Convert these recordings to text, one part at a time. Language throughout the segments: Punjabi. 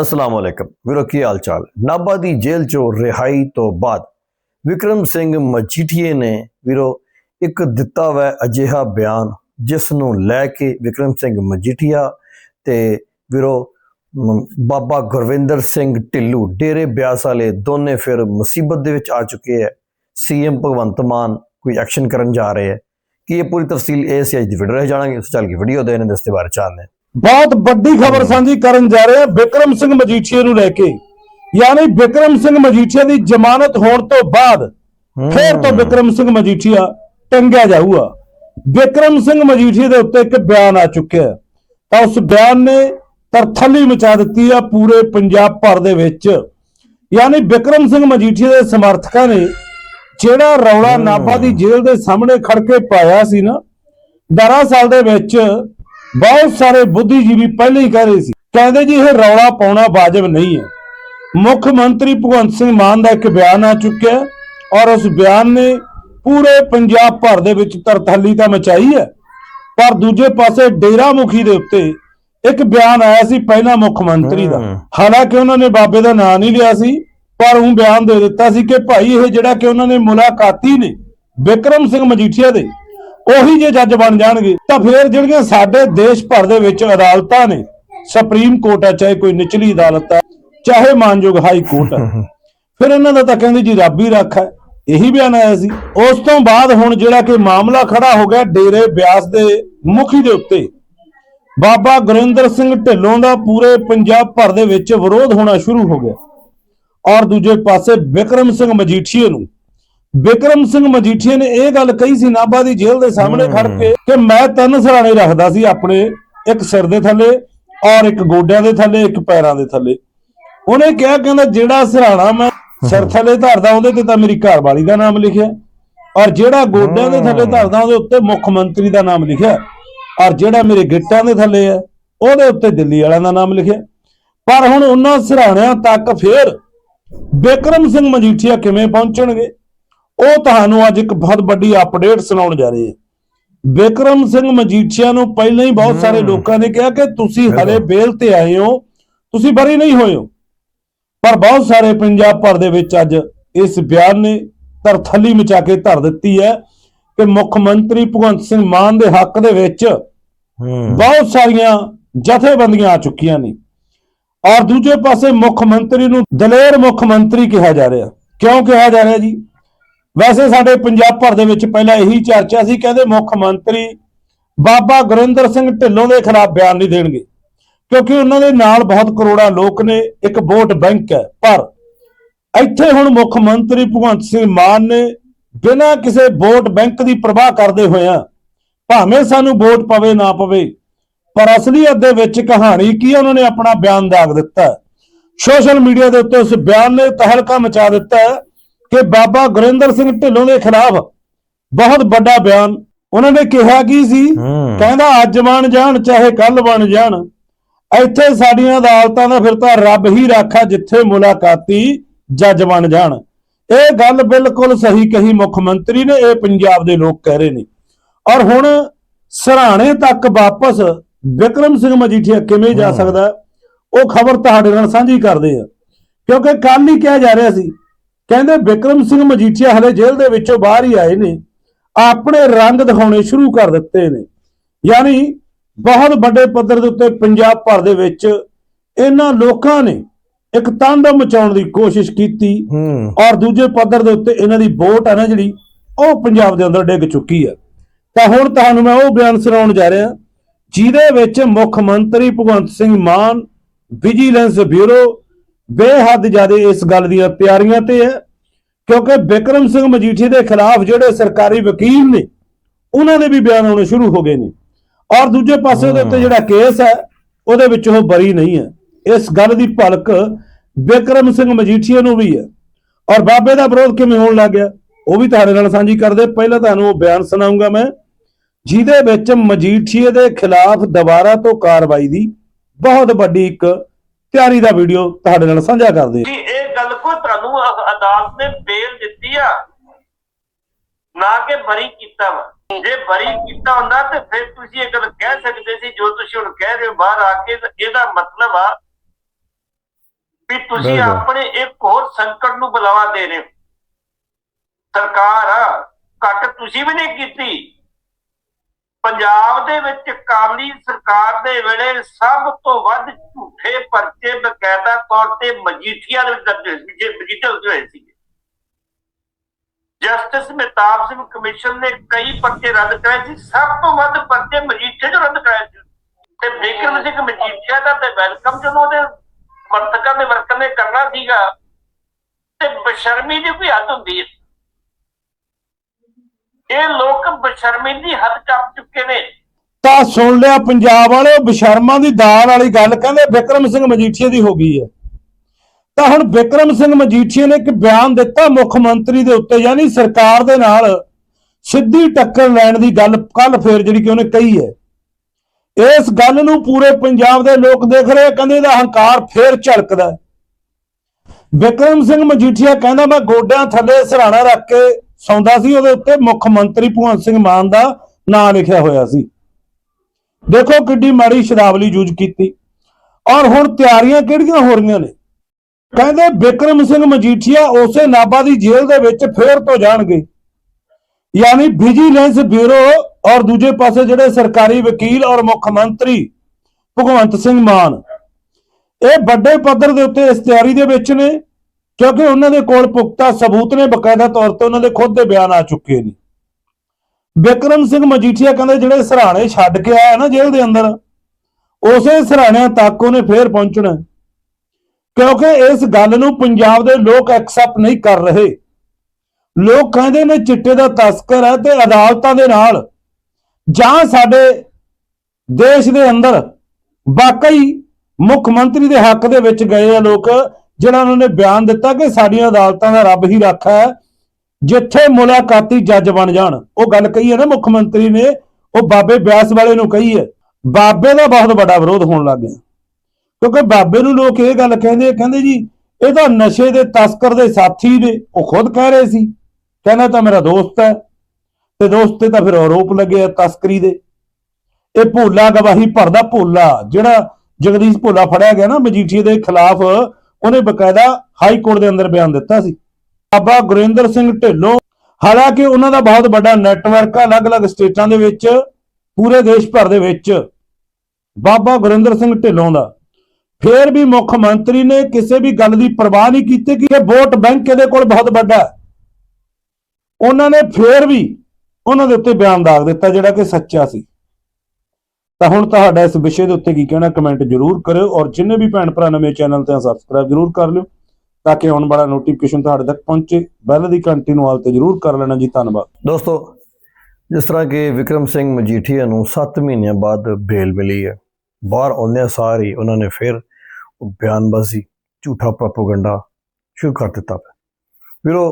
ਅਸਲਾਮ ਅਲੈਕਮ ਵੀਰੋ ਕੀ ਹਾਲ ਚਾਲ ਨਾਭਾ ਦੀ ਜੇਲ੍ਹ ਚੋਂ ਰਿਹਾਈ ਤੋਂ ਬਾਅਦ ਵਿਕਰਮ ਸਿੰਘ ਮਜੀਠੀਏ ਨੇ ਵੀਰੋ ਇੱਕ ਦਿੱਤਾ ਵੈ ਅਜਿਹਾ ਬਿਆਨ ਜਿਸ ਨੂੰ ਲੈ ਕੇ ਵਿਕਰਮ ਸਿੰਘ ਮਜੀਠੀਆ ਤੇ ਵੀਰੋ ਮ, ਬਾਬਾ ਗੁਰਵਿੰਦਰ ਸਿੰਘ ਢਿੱਲੂ ਡੇਰੇ ਬਿਆਸ ਵਾਲੇ ਦੋਨੇ ਫਿਰ ਮੁਸੀਬਤ ਦੇ ਵਿੱਚ ਆ ਚੁੱਕੇ ਹੈ ਸੀਐਮ ਭਗਵੰਤ ਮਾਨ ਕੋਈ ਐਕਸ਼ਨ ਕਰਨ ਜਾ ਰਹੇ ਹੈ ਕੀ ਇਹ ਪੂਰੀ ਤਫਸੀਲ ਇਸ ਅੱਜ ਦੀ ਵੀਡੀਓ ਰਹਿ ਜਾਣਾਂਗੇ? ਉਸ ਚੱਲ ਕੇ ਵੀਡੀਓ ਦੇ ਨੇ ਦਸਤੇ ਬਾਰੇ ਚਾਹਨੇ ਬਹੁਤ ਵੱਡੀ ਖਬਰ ਸਾਂਝੀ ਕਰਨ ਜਾ ਰਹੇ ਹਾਂ ਵਿਕਰਮ ਸਿੰਘ ਮਜੀਠੀਆ ਨੂੰ ਲੈ ਕੇ। ਯਾਨੀ ਵਿਕਰਮ ਸਿੰਘ ਮਜੀਠੀਆ ਦੀ ਜ਼ਮਾਨਤ ਹੋਣ ਤੋਂ ਬਾਅਦ ਫਿਰ ਤੋਂ ਵਿਕਰਮ ਸਿੰਘ ਮਜੀਠੀਆ ਟੰਗਿਆ ਜਾਊਗਾ। ਵਿਕਰਮ ਸਿੰਘ ਮਜੀਠੀਆ ਦੇ ਉੱਤੇ ਇੱਕ ਬਿਆਨ ਆ ਚੁੱਕਿਆ। ਤਾਂ ਉਸ ਬਿਆਨ ਨੇ ਤਰਥੱਲੀ ਮਚਾ ਦਿੱਤੀ ਆ ਪੂਰੇ ਪੰਜਾਬ ਭਰ ਦੇ ਵਿੱਚ। ਯਾਨੀ ਵਿਕਰਮ ਸਿੰਘ ਮਜੀਠੀਆ ਦੇ ਸਮਰਥਕਾਂ ਨੇ ਜਿਹੜਾ ਰੌਲਾ ਨਾਭਾ ਦੀ ਜੇਲ੍ਹ ਦੇ ਸਾਹਮਣੇ ਖੜ ਕੇ ਪਾਇਆ ਸੀ ਨਾ ਦਰਅਸਲ ਦੇ ਵਿੱਚ ਬਹੁਤ ਸਾਰੇ ਬੁੱਧੀਜੀਵੀ ਪਹਿਲੇ ਹੀ ਕਹਿ ਰਹੇ ਸੀ। ਕਹਿੰਦੇ ਜੀ ਇਹ ਰੌਲਾ ਪਾਉਣਾ ਵਾਜਬ ਨਹੀਂ ਹੈ। ਮੁੱਖ ਮੰਤਰੀ ਭਗਵੰਤ ਸਿੰਘ ਮਾਨ ਦਾ ਇੱਕ ਬਿਆਨ ਆ ਚੁੱਕਿਆ ਔਰ ਉਸ ਬਿਆਨ ਨੇ ਪੂਰੇ ਪੰਜਾਬ ਭਰ ਦੇ ਵਿੱਚ ਤਰਥੱਲੀ ਤਾਂ ਮਚਾਈ ਹੈ। ਪਰ ਦੂਜੇ ਪਾਸੇ ਡੇਰਾ ਮੁਖੀ ਦੇ ਉੱਤੇ ਇੱਕ ਬਿਆਨ ਆਇਆ ਸੀ ਪਹਿਲਾਂ ਮੁੱਖ ਮੰਤਰੀ ਦਾ। ਹਾਲਾਂਕਿ ਉਹਨਾਂ ਨੇ ਬਾਬੇ ਦਾ ਨਾਂ ਨਹੀਂ ਲਿਆ ਸੀ ਪਰ ਉਹ ਬਿਆਨ ਦੇ ਦਿੱਤਾ ਸੀ ਕਿ ਭਾਈ ਇਹ ਜਿਹੜਾ ਕਿ ਉਹਨਾਂ ਨੇ ਮੁਲਾਕਾਤੀ ਨੇ ਵਿਕਰਮ ਸਿੰਘ ਮਜੀਠੀਆ ਦੇ ਉਹੀ ਜੇ ਜੱਜ ਬਣ ਜਾਣਗੇ ਤਾਂ ਫਿਰ ਜਿਹੜੀਆਂ ਸਾਡੇ ਦੇਸ਼ ਭਰ ਦੇ ਵਿੱਚ ਅਦਾਲਤਾਂ ਨੇ ਸੁਪਰੀਮ ਕੋਰਟ ਹੈ ਚਾਹੇ ਕੋਈ ਨਿਚਲੀ ਅਦਾਲਤ ਹੈ ਚਾਹੇ ਮਾਨਯੋਗ ਹਾਈ ਕੋਰਟ ਹੈ ਫਿਰ ਇਹਨਾਂ ਦਾ ਤਾਂ ਕਹਿੰਦੇ ਜੀ ਰੱਬ ਹੀ ਰੱਖਾ ਹੈ ਇਹੀ ਬਿਆਨ ਆਇਆ ਸੀ। ਉਸ ਤੋਂ ਬਾਅਦ ਹੁਣ ਜਿਹੜਾ ਕਿ ਮਾਮਲਾ ਖੜਾ ਹੋ ਗਿਆ ਡੇਰੇ ਬਿਆਸ ਦੇ ਮੁਖੀ ਦੇ ਉੱਤੇ। ਬਾਬਾ ਗੁਰਿੰਦਰ ਸਿੰਘ ਢਿੱਲੋਂ ਦਾ ਪੂਰੇ ਪੰਜਾਬ ਭਰ ਦੇ ਵਿੱਚ ਵਿਰੋਧ ਹੋਣਾ ਸ਼ੁਰੂ ਹੋ ਗਿਆ। ਔਰ ਦੂਜੇ ਪਾਸੇ ਵਿਕਰਮ ਸਿੰਘ ਮਜੀਠੀਏ ਨੂੰ ਵਿਕਰਮ ਸਿੰਘ ਮਜੀਠੀਏ ਨੇ ਇਹ ਗੱਲ ਕਹੀ ਸੀ ਨਾਭਾ ਦੀ ਜੇਲ੍ਹ ਦੇ ਸਾਹਮਣੇ ਖੜ ਕੇ ਕਿ ਮੈਂ ਤਿੰਨ ਸਰਾਣੇ ਰੱਖਦਾ ਸੀ ਆਪਣੇ ਇੱਕ ਸਿਰ ਦੇ ਥੱਲੇ ਔਰ ਇੱਕ ਗੋਡਿਆਂ ਦੇ ਥੱਲੇ ਇੱਕ ਪੈਰਾਂ ਦੇ ਥੱਲੇ। ਉਹਨੇ ਕਿਹਾ ਕਹਿੰਦਾ ਜਿਹੜਾ ਸਰਾਣਾ ਮੈਂ ਸਿਰ ਥੱਲੇ ਧਰਦਾ ਉਹਦੇ ਤੇ ਤਾਂ ਮੇਰੀ ਘਰਵਾਲੀ ਦਾ ਨਾਮ ਲਿਖਿਆ। ਔਰ ਜਿਹੜਾ ਗੋਡਿਆਂ ਦੇ ਥੱਲੇ ਧਰਦਾ ਉਹਦੇ ਉੱਤੇ ਮੁੱਖ ਮੰਤਰੀ ਦਾ ਨਾਮ ਲਿਖਿਆ। ਔਰ ਜਿਹੜਾ ਮੇਰੇ ਗਿੱਟਾਂ ਦੇ ਥੱਲੇ ਹੈ ਉਹਦੇ ਉੱਤੇ ਦਿੱਲੀ ਵਾਲਿਆਂ ਦਾ ਨਾਮ ਲਿਖਿਆ। ਪਰ ਹੁਣ ਉਹਨਾਂ ਸਰਾਣਿਆਂ ਤੱਕ ਫੇਰ ਵਿਕਰਮ ਸਿੰਘ ਮਜੀਠੀਆ ਕਿਵੇਂ ਪਹੁੰਚਣਗੇ? ਉਹ ਤੁਹਾਨੂੰ ਅੱਜ ਇੱਕ ਬਹੁਤ ਵੱਡੀ ਅਪਡੇਟ ਸੁਣਾਉਣ ਜਾ ਰਹੇ ਹਾਂ। ਵਿਕਰਮ ਸਿੰਘ ਮਜੀਠੀਆ ਨੂੰ ਪਹਿਲਾਂ ਹੀ ਬਹੁਤ ਸਾਰੇ ਲੋਕਾਂ ਨੇ ਕਿਹਾ ਕਿ ਤੁਸੀਂ ਹਲੇ ਬੇਲ ਤੇ ਆਏ ਹੋ ਤੁਸੀਂ ਬਰੀ ਨਹੀਂ ਹੋਏ ਹੋ। ਪਰ ਬਹੁਤ ਸਾਰੇ ਪੰਜਾਬ ਭਰ ਦੇ ਵਿੱਚ ਅੱਜ ਇਸ ਬਿਆਨ ਨੇ ਤਰਥੱਲੀ ਮਚਾ ਕੇ ਧਰ ਦਿੱਤੀ ਹੈ ਕਿ ਮੁੱਖ ਮੰਤਰੀ ਭਗਵੰਤ ਸਿੰਘ ਮਾਨ ਦੇ ਹੱਕ ਦੇ ਵਿੱਚ ਬਹੁਤ ਸਾਰੀਆਂ ਜਥੇਬੰਦੀਆਂ ਆ ਚੁੱਕੀਆਂ ਨੇ। ਔਰ ਦੂਜੇ ਪਾਸੇ ਮੁੱਖ ਮੰਤਰੀ ਨੂੰ ਦਲੇਰ ਮੁੱਖ ਮੰਤਰੀ ਕਿਹਾ ਜਾ ਰਿਹਾ। ਕਿਉਂ ਕਿਹਾ ਜਾ ਰਿਹਾ ਜੀ? ਵੈਸੇ ਸਾਡੇ ਪੰਜਾਬ ਭਰ ਦੇ ਵਿੱਚ ਪਹਿਲਾਂ ਇਹੀ ਚਰਚਾ ਸੀ, ਕਹਿੰਦੇ ਮੁੱਖ ਮੰਤਰੀ ਬਾਬਾ ਗੁਰਿੰਦਰ ਸਿੰਘ ਢਿੱਲੋਂ ਦੇ ਖਿਲਾਫ ਬਿਆਨ ਨਹੀਂ ਦੇਣਗੇ, ਕਿਉਂਕਿ ਉਹਨਾਂ ਦੇ ਨਾਲ ਬਹੁਤ ਕਰੋੜਾਂ ਲੋਕ ਨੇ, ਇੱਕ ਵੋਟ ਬੈਂਕ ਹੈ, ਪਰ ਇੱਥੇ ਹੁਣ ਮੁੱਖ ਮੰਤਰੀ ਭਗਵੰਤ ਸਿੰਘ ਮਾਨ ਨੇ ਬਿਨਾਂ ਕਿਸੇ ਵੋਟ ਬੈਂਕ ਦੀ ਪ੍ਰਵਾਹ ਕਰਦੇ ਹੋਇਆਂ ਭਾਵੇਂ ਸਾਨੂੰ ਵੋਟ ਪਵੇ ਨਾ ਪਵੇ, ਪਰ ਅਸਲੀਅਤ ਦੇ ਵਿੱਚ ਕਹਾਣੀ ਕੀ ਉਹਨਾਂ ਨੇ ਆਪਣਾ ਬਿਆਨ ਦਾਗ ਦਿੱਤਾ। ਸੋਸ਼ਲ ਮੀਡੀਆ ਦੇ ਉੱਤੇ ਉਸ ਬਿਆਨ ਨੇ ਤਹਿਲਕਾ ਮਚਾ ਦਿੱਤਾ। ਕਿ ਬਾਬਾ ਗੁਰਿੰਦਰ ਸਿੰਘ ਢਿੱਲੋਂ ਦੇ ਖਿਲਾਫ ਬਹੁਤ ਵੱਡਾ ਬਿਆਨ ਉਹਨਾਂ ਨੇ ਕਿਹਾ ਕੀ ਸੀ? ਕਹਿੰਦਾ ਅੱਜ ਬਣ ਜਾਣ ਚਾਹੇ ਕੱਲ ਬਣ ਜਾਣ। ਇੱਥੇ ਸਾਡੀਆਂ ਅਦਾਲਤਾਂ ਦਾ ਫਿਰ ਤਾਂ ਰੱਬ ਹੀ ਰਾਖਾ ਜਿੱਥੇ ਮੁਲਾਕਾਤੀ ਜੱਜ ਬਣ ਜਾਣ। ਇਹ ਗੱਲ ਬਿਲਕੁਲ ਸਹੀ ਕਹੀ ਮੁੱਖ ਮੰਤਰੀ ਨੇ ਇਹ ਪੰਜਾਬ ਦੇ ਲੋਕ ਕਹਿ ਰਹੇ ਨੇ। ਔਰ ਹੁਣ ਸਰਾਣੇ ਤੱਕ ਵਾਪਸ ਵਿਕਰਮ ਸਿੰਘ ਮਜੀਠੀਆ ਕਿਵੇਂ ਜਾ ਸਕਦਾ? ਉਹ ਖਬਰ ਤੁਹਾਡੇ ਨਾਲ ਸਾਂਝੀ ਕਰਦੇ ਆ। ਕਿਉਂਕਿ ਕੱਲ ਹੀ ਕਿਹਾ ਜਾ ਰਿਹਾ ਸੀ ਕਹਿੰਦੇ ਵਿਕਰਮ ਸਿੰਘ ਮਜੀਠੀਆ ਹਲੇ ਜੇਲ੍ਹ ਦੇ ਵਿੱਚੋਂ ਬਾਹਰ ਹੀ ਆਏ ਨੇ। ਆਪਣੇ ਰੰਗ ਦਿਖਾਉਣੇ ਸ਼ੁਰੂ ਕਰ ਦਿੱਤੇ ਨੇ। ਯਾਨੀ ਬਹੁਤ ਵੱਡੇ ਪੱਧਰ ਦੇ ਉੱਤੇ ਪੰਜਾਬ ਭਰ ਦੇ ਵਿੱਚ ਇਹਨਾਂ ਲੋਕਾਂ ਨੇ ਇੱਕ ਤਾਂਡਵ ਮਚਾਉਣ ਦੀ ਕੋਸ਼ਿਸ਼ ਕੀਤੀ ਔਰ ਦੂਜੇ ਪੱਧਰ ਦੇ ਉੱਤੇ ਇਹਨਾਂ ਦੀ ਵੋਟ ਹੈ ਨਾ ਜਿਹੜੀ ਉਹ ਪੰਜਾਬ ਦੇ ਅੰਦਰ ਡਿੱਗ ਚੁੱਕੀ ਹੈ ਤਾਂ ਹੁਣ ਤੁਹਾਨੂੰ ਮੈਂ ਉਹ ਬਿਆਨ ਸੁਣਾਉਣ ਜਾ ਰਿਹਾ ਜਿਹਦੇ ਵਿੱਚ ਮੁੱਖ ਮੰਤਰੀ ਭਗਵੰਤ ਸਿੰਘ ਮਾਨ ਵਿਜੀਲੈਂਸ ਬਿਊਰੋ ਬੇਹੱਦ ਜ਼ਿਆਦਾ ਇਸ ਗੱਲ ਦੀਆਂ ਤਿਆਰੀਆਂ ਤੇ ਹੈ ਕਿਉਂਕਿ ਵਿਕਰਮ ਸਿੰਘ ਮਜੀਠੀ ਦੇ ਖਿਲਾਫ ਜਿਹੜੇ ਸਰਕਾਰੀ ਵਕੀਲ ਨੇ ਉਹਨਾਂ ਦੇ ਵੀ ਬਿਆਨ ਆਉਣੇ ਸ਼ੁਰੂ ਹੋ ਗਏ ਨੇ। ਔਰ ਦੂਜੇ ਪਾਸੇ ਉਹਦੇ ਉੱਤੇ ਜਿਹੜਾ ਕੇਸ ਹੈ ਉਹਦੇ ਵਿੱਚ ਉਹ ਬਰੀ ਨਹੀਂ ਹੈ। ਇਸ ਗੱਲ ਦੀ ਭਲਕ ਵਿਕਰਮ ਸਿੰਘ ਮਜੀਠੀਆ ਨੂੰ ਵੀ ਹੈ। ਔਰ ਬਾਬੇ ਦਾ ਵਿਰੋਧ ਕਿਵੇਂ ਹੋਣ ਲੱਗ ਗਿਆ ਉਹ ਵੀ ਤੁਹਾਡੇ ਨਾਲ ਸਾਂਝੀ ਕਰਦੇ। ਪਹਿਲਾਂ ਤੁਹਾਨੂੰ ਉਹ ਬਿਆਨ ਸੁਣਾਉਂਗਾ ਮੈਂ ਜਿਹਦੇ ਵਿੱਚ ਮਜੀਠੀਏ ਦੇ ਖਿਲਾਫ ਦੁਬਾਰਾ ਤੋਂ ਕਾਰਵਾਈ ਦੀ ਬਹੁਤ ਵੱਡੀ ਇੱਕ ਤਿਆਰੀ ਦਾ ਵੀਡੀਓ ਤੁਹਾਡੇ ਨਾਲ ਸਾਂਝਾ ਕਰਦੇ ਕਿ ਇਹ ਗੱਲ ਕੋ ਤੁਹਾਨੂੰ ਅਦਾਲਤ ਨੇ ਬੇਲ ਦਿੱਤੀ ਆ। ਨਾ ਕਿ ਬਰੀ ਕੀਤਾ ਵਾ। ਜੇ ਬਰੀ ਕੀਤਾ ਹੁੰਦਾ ਤੇ ਫਿਰ ਤੁਸੀਂ ਇਹ ਗੱਲ ਕਹਿ ਸਕਦੇ ਸੀ ਜੋ ਤੁਸੀਂ ਹੁਣ ਕਹਿ ਰਹੇ ਹੋ ਬਾਹਰ ਆ ਕੇ ਇਹਦਾ ਮਤਲਬ ਆ ਵੀ ਤੁਸੀਂ। ਆਪਣੇ ਇੱਕ ਹੋਰ ਸੰਕਟ ਨੂੰ ਬੁਲਾਵਾ ਦੇ ਰਹੇ ਹੋ। ਸਰਕਾਰ ਆ, ਘੱਟ ਤੁਸੀਂ ਵੀ ਨਹੀਂ ਕੀਤੀ। ਪੰਜਾਬ ਦੇ ਵਿੱਚ ਕਾਬਲੀ ਸਰਕਾਰ ਦੇ ਵੇਲੇ ਸਭ ਤੋਂ ਵੱਧ ਝੂਠੇ ਪਰਚੇ ਬਕਾਇਦਾ ਤੌਰ ਤੇ ਮਜੀਠੀਆ ਦੇ ਵਿੱਚ ਦਰਜ ਹੋਏ ਸੀ ਜੇ ਮਜੀਠੇ ਉੱਤੇ ਹੋਏ ਸੀ। ਜਸਟਿਸ ਮਹਿਤਾਬ ਸਿੰਘ ਕਮਿਸ਼ਨ ਨੇ ਕਈ ਪਰਚੇ ਰੱਦ ਕਰਾਏ ਸੀ, ਸਭ ਤੋਂ ਵੱਧ ਪਰਚੇ ਮਜੀਠੇ ਜੋ ਰੱਦ ਕਰਾਏ ਸੀ। ਤੇ ਬਿਕਰਮ ਸਿੰਘ ਮਜੀਠੀਆ ਦਾ ਤੇ ਵੈਲਕਮ ਜਦੋਂ ਉਹਦੇ ਵਰਤਕਾਂ ਦੇ ਵਰਕਰ ਨੇ ਕਰਨਾ ਸੀਗਾ, ਤੇ ਬਸ਼ਰਮੀ ਦੀ ਕੋਈ ਹੱਦ ਹੁੰਦੀ ਹੈ। ਇਹ ਲੋਕ ਬਸ਼ਰਮੀ ਦੀ ਹੱਦ ਟੱਪ ਚੁੱਕੇ ਨੇ। ਤਾਂ ਸੁਣ ਲਿਆ ਪੰਜਾਬ ਵਾਲੇ ਬਸ਼ਰਮਾਂ ਦੀ ਦਾਲ ਵਾਲੀ ਗੱਲ ਕਹਿੰਦੇ ਵਿਕਰਮ ਸਿੰਘ ਮਜੀਠੀਆ ਦੀ ਹੋ ਗਈ ਹੈ। ਤਾਂ ਹੁਣ ਵਿਕਰਮ ਸਿੰਘ ਮਜੀਠੀਆ ਨੇ ਇੱਕ ਬਿਆਨ ਦਿੱਤਾ ਮੁੱਖ ਮੰਤਰੀ ਦੇ ਉੱਤੇ ਯਾਨੀ ਸਰਕਾਰ ਦੇ ਨਾਲ ਸਿੱਧੀ ਟੱਕਰ ਲੈਣ ਦੀ ਗੱਲ ਕੱਲ ਫੇਰ ਜਿਹੜੀ ਕਿ ਉਹਨੇ ਕਹੀ ਹੈ। ਇਸ ਗੱਲ ਨੂੰ ਪੂਰੇ ਪੰਜਾਬ ਦੇ ਲੋਕ ਦੇਖ ਰਹੇ ਆ, ਕਹਿੰਦੇ ਇਹਦਾ ਹੰਕਾਰ ਫੇਰ ਝਲਕਦਾ ਹੈ। ਵਿਕਰਮ ਸਿੰਘ ਮਜੀਠੀਆ ਕਹਿੰਦਾ ਮੈਂ ਗੋਡਿਆਂ ਥੱਲੇ ਸਰਾਣਾ ਰੱਖ ਕੇ ਸੌਂਦਾ ਸੀ, ਉਹਦੇ ਉੱਤੇ ਮੁੱਖ ਮੰਤਰੀ ਭਗਵੰਤ ਸਿੰਘ ਮਾਨ ਦਾ ਨਾਂ ਲਿਖਿਆ ਹੋਇਆ ਸੀ। ਦੇਖੋ ਕਿੱਡੀ ਮਾੜੀ ਸ਼ਰਾਵਲੀ ਯੂਜ਼ ਕੀਤੀ। ਔਰ ਹੁਣ ਤਿਆਰੀਆਂ ਕਿਹੜੀਆਂ ਹੋ ਰਹੀਆਂ ਨੇ? ਕਹਿੰਦੇ ਬਿਕਰਮ ਸਿੰਘ ਮਜੀਠੀਆ ਉਸੇ ਨਾਭਾ ਦੀ ਜੇਲ੍ਹ ਦੇ ਵਿੱਚ ਫੇਰ ਤੋਂ ਜਾਣਗੇ। ਯਾਨੀ ਵਿਜੀਲੈਂਸ ਬਿਊਰੋ ਔਰ ਦੂਜੇ ਪਾਸੇ ਜਿਹੜੇ ਸਰਕਾਰੀ ਵਕੀਲ ਔਰ ਮੁੱਖ ਮੰਤਰੀ ਭਗਵੰਤ ਸਿੰਘ ਮਾਨ। ਇਹ ਵੱਡੇ ਪੱਧਰ ਦੇ ਉੱਤੇ ਇਸ ਤਿਆਰੀ ਦੇ ਵਿੱਚ ਨੇ। ਕਿਉਂਕਿ ਉਹਨਾਂ ਦੇ ਕੋਲ ਪੁਖਤਾ ਸਬੂਤ ਨੇ, ਬਕਾਇਦਾ ਤੌਰ ਤੇ ਉਹਨਾਂ ਦੇ ਖੁਦ ਦੇ ਬਿਆਨ ਆ ਚੁੱਕੇ ਨੇ। ਵਿਕਰਮ ਸਿੰਘ ਮਜੀਠੀਆ ਕਹਿੰਦੇ ਜਿਹੜੇ ਸਰਾਣੇ ਛੱਡ ਕੇ ਆਇਆ ਨਾ ਜੇਲ੍ਹ ਦੇ ਅੰਦਰ, ਉਸੇ ਸਰਾਣਿਆਂ ਤੱਕ ਉਹਨੇ ਫੇਰ ਪਹੁੰਚਣਾ ਕਿਉਂਕਿ ਇਸ ਗੱਲ ਨੂੰ ਪੰਜਾਬ ਦੇ ਲੋਕ ਐਕਸੈਪਟ ਨਹੀਂ ਕਰ ਰਹੇ। ਲੋਕ ਕਹਿੰਦੇ ਨੇ ਚਿੱਟੇ ਦਾ ਤਸਕਰ ਹੈ ਤੇ ਅਦਾਲਤਾਂ ਦੇ ਨਾਲ, ਜਾਂ ਸਾਡੇ ਦੇਸ਼ ਦੇ ਅੰਦਰ ਵਾਕਈ ਮੁੱਖ ਮੰਤਰੀ ਦੇ ਹੱਕ ਦੇ ਵਿੱਚ ਗਏ ਆ ਲੋਕ ਜਿਹੜਾ ਉਹਨਾਂ ਨੇ ਬਿਆਨ ਦਿੱਤਾ ਕਿ ਸਾਡੀਆਂ ਅਦਾਲਤਾਂ ਦਾ ਰੱਬ ਹੀ ਰਾਖਾ ਹੈ, ਜਿੱਥੇ ਮੁਲਾਕਾਤੀ ਜੱਜ ਬਣ ਜਾਣ। ਉਹ ਗੱਲ ਕਹੀ ਹੈ ਨਾ ਮੁੱਖ ਮੰਤਰੀ ਨੇ, ਉਹ ਬਾਬੇ ਬਿਆਸ ਵਾਲੇ ਨੂੰ ਕਹੀ ਹੈ। ਬਾਬੇ ਦਾ ਬਹੁਤ ਵੱਡਾ ਵਿਰੋਧ ਹੋਣ ਲੱਗ ਗਿਆ। ਕਿਉਂਕਿ ਬਾਬੇ ਨੂੰ ਲੋਕ ਇਹ ਗੱਲ ਕਹਿੰਦੇ ਕਹਿੰਦੇ ਜੀ, ਇਹ ਤਾਂ ਨਸ਼ੇ ਦੇ ਤਸਕਰ ਦੇ ਸਾਥੀ ਨੇ, ਉਹ ਖੁਦ ਕਹਿ ਰਹੇ ਸੀ। ਕਹਿੰਦਾ ਤਾਂ ਮੇਰਾ ਦੋਸਤ ਹੈ, ਤੇ ਦੋਸਤ ਤੇ ਤਾਂ ਫਿਰ ਆਰੋਪ ਲੱਗੇ ਤਸਕਰੀ ਦੇ। ਇਹ ਭੋਲਾ ਗਵਾਹੀ ਭਰਦਾ ਭੋਲਾ, ਜਿਹੜਾ ਜਗਦੀਸ਼ ਭੋਲਾ ਫੜਿਆ ਗਿਆ ਨਾ ਮਜੀਠੀਏ ਦੇ ਖਿਲਾਫ ਉਹਨੇ ਬਕਾਇਦਾ ਹਾਈ ਕੋਰਟ ਦੇ ਅੰਦਰ ਬਿਆਨ ਦਿੱਤਾ ਸੀ। ਬਾਬਾ ਗੁਰਿੰਦਰ ਸਿੰਘ ਢਿੱਲੋਂ, ਹਾਲਾਂਕਿ ਉਹਨਾਂ ਦਾ ਬਹੁਤ ਵੱਡਾ ਨੈਟਵਰਕ ਅਲੱਗ-ਅਲੱਗ ਸਟੇਟਾਂ ਦੇ ਵਿੱਚ, ਪੂਰੇ ਦੇਸ਼ ਭਰ ਦੇ ਵਿੱਚ। ਬਾਬਾ ਗੁਰਿੰਦਰ ਸਿੰਘ ਢਿੱਲੋਂ ਦਾ। ਫੇਰ ਵੀ ਮੁੱਖ ਮੰਤਰੀ ਨੇ ਕਿਸੇ ਵੀ ਗੱਲ ਦੀ ਪਰਵਾਹ ਨਹੀਂ ਕੀਤੀ ਕਿ ਇਹ ਵੋਟ ਬੈਂਕ ਇਹਦੇ ਕੋਲ ਬਹੁਤ ਵੱਡਾ ਹੈ। ਉਹਨਾਂ ਨੇ ਫੇਰ ਵੀ ਉਹਨਾਂ ਦੇ ਉੱਤੇ ਬਿਆਨ ਦਾਗ ਦਿੱਤਾ ਜਿਹੜਾ ਕਿ ਸੱਚਾ ਸੀ। ਤਾਂ ਹੁਣ ਤੁਹਾਡਾ ਇਸ ਵਿਸ਼ੇ ਦੇ ਉੱਤੇ ਕੀ ਕਹਿਣਾ ਕਮੈਂਟ ਜ਼ਰੂਰ ਕਰਿਓ ਔਰ ਜਿੰਨੇ ਵੀ ਭੈਣ ਭਰਾ ਨਵੇਂ ਚੈਨਲ ਤੇ ਸਬਸਕ੍ਰਾਈਬ ਜ਼ਰੂਰ ਕਰ ਲਿਓ ਤਾਂ ਕਿ ਆਉਣ ਵਾਲਾ ਨੋਟੀਫਿਕੇਸ਼ਨ ਤੁਹਾਡੇ ਤੱਕ ਪਹੁੰਚੇ। ਬੈਲ ਦੀ ਘੰਟੀ ਨੂੰ ਆਲ ਤੇ ਜ਼ਰੂਰ ਕਰ ਲੈਣਾ ਜੀ, ਧੰਨਵਾਦ। ਦੋਸਤੋ, ਜਿਸ ਤਰ੍ਹਾਂ ਕਿ ਵਿਕਰਮ ਸਿੰਘ ਮਜੀਠੀਆ ਨੂੰ 7 ਮਹੀਨਿਆਂ ਬਾਅਦ ਬੇਲ ਮਿਲੀ ਹੈ। ਬਾਹਰ ਆਉਂਦਿਆਂ ਸਾਰ ਹੀ ਉਹਨਾਂ ਨੇ ਫਿਰ ਬਿਆਨਬਾਜ਼ੀ, ਝੂਠਾ ਪ੍ਰੋਪਗੈਂਡਾ ਸ਼ੁਰੂ ਕਰ ਦਿੱਤਾ। ਵੀਰੋ,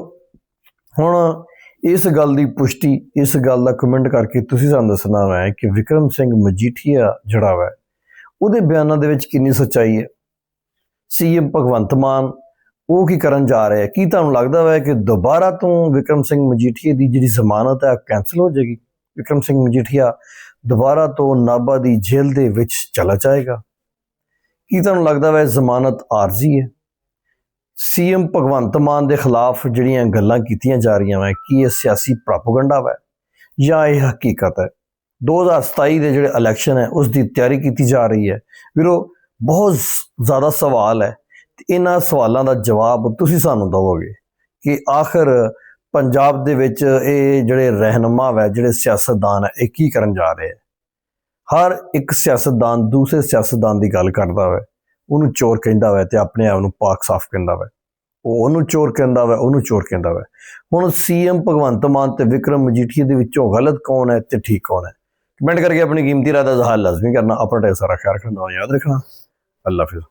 ਹੁਣ ਇਸ ਗੱਲ ਦੀ ਪੁਸ਼ਟੀ, ਇਸ ਗੱਲ ਦਾ ਕਮੈਂਟ ਕਰਕੇ ਤੁਸੀਂ ਸਾਨੂੰ ਦੱਸਣਾ ਹੈ ਕਿ ਵਿਕਰਮ ਸਿੰਘ ਮਜੀਠੀਆ ਜਿਹੜਾ ਹੈ। ਉਹਦੇ ਬਿਆਨਾਂ ਦੇ ਵਿੱਚ ਕਿੰਨੀ ਸੱਚਾਈ ਹੈ? ਸੀਐਮ ਭਗਵੰਤ ਮਾਨ, ਉਹ ਕੀ ਕਰਨ ਜਾ ਰਿਹਾ ਹੈ? ਕੀ ਤੁਹਾਨੂੰ ਲੱਗਦਾ ਹੈ ਕਿ ਦੁਬਾਰਾ ਤੋਂ ਵਿਕਰਮ ਸਿੰਘ ਮਜੀਠੀਆ ਦੀ ਜਿਹੜੀ ਜ਼ਮਾਨਤ ਹੈ ਕੈਨਸਲ ਹੋ ਜਾਏਗੀ? ਵਿਕਰਮ ਸਿੰਘ ਮਜੀਠੀਆ ਦੁਬਾਰਾ ਤੋਂ ਨਾਭਾ ਦੀ ਜੇਲ੍ਹ ਦੇ ਵਿੱਚ ਚਲਾ ਜਾਏਗਾ। ਕੀ ਤੁਹਾਨੂੰ ਲੱਗਦਾ ਹੈ ਜ਼ਮਾਨਤ ਆਰਜ਼ੀ ਹੈ? ਸੀਐਮ ਭਗਵੰਤ ਮਾਨ ਦੇ ਖਿਲਾਫ ਜਿਹੜੀਆਂ ਗੱਲਾਂ ਕੀਤੀਆਂ ਜਾ ਰਹੀਆਂ ਵਾ, ਕੀ ਇਹ ਸਿਆਸੀ ਪ੍ਰੋਪਗੈਂਡਾ ਹੈ ਜਾਂ ਇਹ ਹਕੀਕਤ ਹੈ? 2027 ਦੇ ਜਿਹੜੇ ਇਲੈਕਸ਼ਨ ਹੈ, ਉਸ ਦੀ ਤਿਆਰੀ ਕੀਤੀ ਜਾ ਰਹੀ ਹੈ। ਵੀਰੋ, ਬਹੁਤ ਜ਼ਿਆਦਾ ਸਵਾਲ ਹੈ। ਇਹਨਾਂ ਸਵਾਲਾਂ ਦਾ ਜਵਾਬ ਤੁਸੀਂ ਸਾਨੂੰ ਦਿਵੋਗੇ ਕਿ ਆਖਰ ਪੰਜਾਬ ਦੇ ਵਿੱਚ ਇਹ ਜਿਹੜੇ ਰਹਿਨੁਮਾ ਵੈ, ਜਿਹੜੇ ਸਿਆਸਤਦਾਨ ਹੈ, ਇਹ ਕੀ ਕਰਨ ਜਾ ਰਹੇ ਹੈ? ਹਰ ਇੱਕ ਸਿਆਸਤਦਾਨ ਦੂਸਰੇ ਸਿਆਸਤਦਾਨ ਦੀ ਗੱਲ ਕਰਦਾ ਹੈ ਉਹਨੂੰ ਚੋਰ ਕਹਿੰਦਾ ਹੈ ਤੇ ਆਪਣੇ ਆਪ ਨੂੰ ਪਾਕ ਸਾਫ਼ ਕਹਿੰਦਾ ਹੈ ਉਹ ਉਹਨੂੰ ਚੋਰ ਕਹਿੰਦਾ ਹੈ ਉਹਨੂੰ ਚੋਰ ਕਹਿੰਦਾ ਹੈ ਹੁਣ ਸੀਐਮ ਭਗਵੰਤ ਮਾਨ ਤੇ ਵਿਕਰਮ ਮਜੀਠੀਆ ਦੇ ਵਿੱਚੋਂ ਗਲਤ ਕੌਣ ਹੈ ਤੇ ਠੀਕ ਕੌਣ ਹੈ? ਕਮੈਂਟ ਕਰਕੇ ਆਪਣੀ ਕੀਮਤੀ ਰਾਏ ਦਾ ਜ਼ਹਾਰ ਲਾਜ਼ਮੀ ਕਰਨਾ, ਆਪਣਾ ਢੇਰ ਸਾਰਾ ਖਿਆਲ ਰੱਖਣਾ, ਯਾਦ ਰੱਖਣਾ। ਅੱਲਾ ਹਾਫਿਜ਼।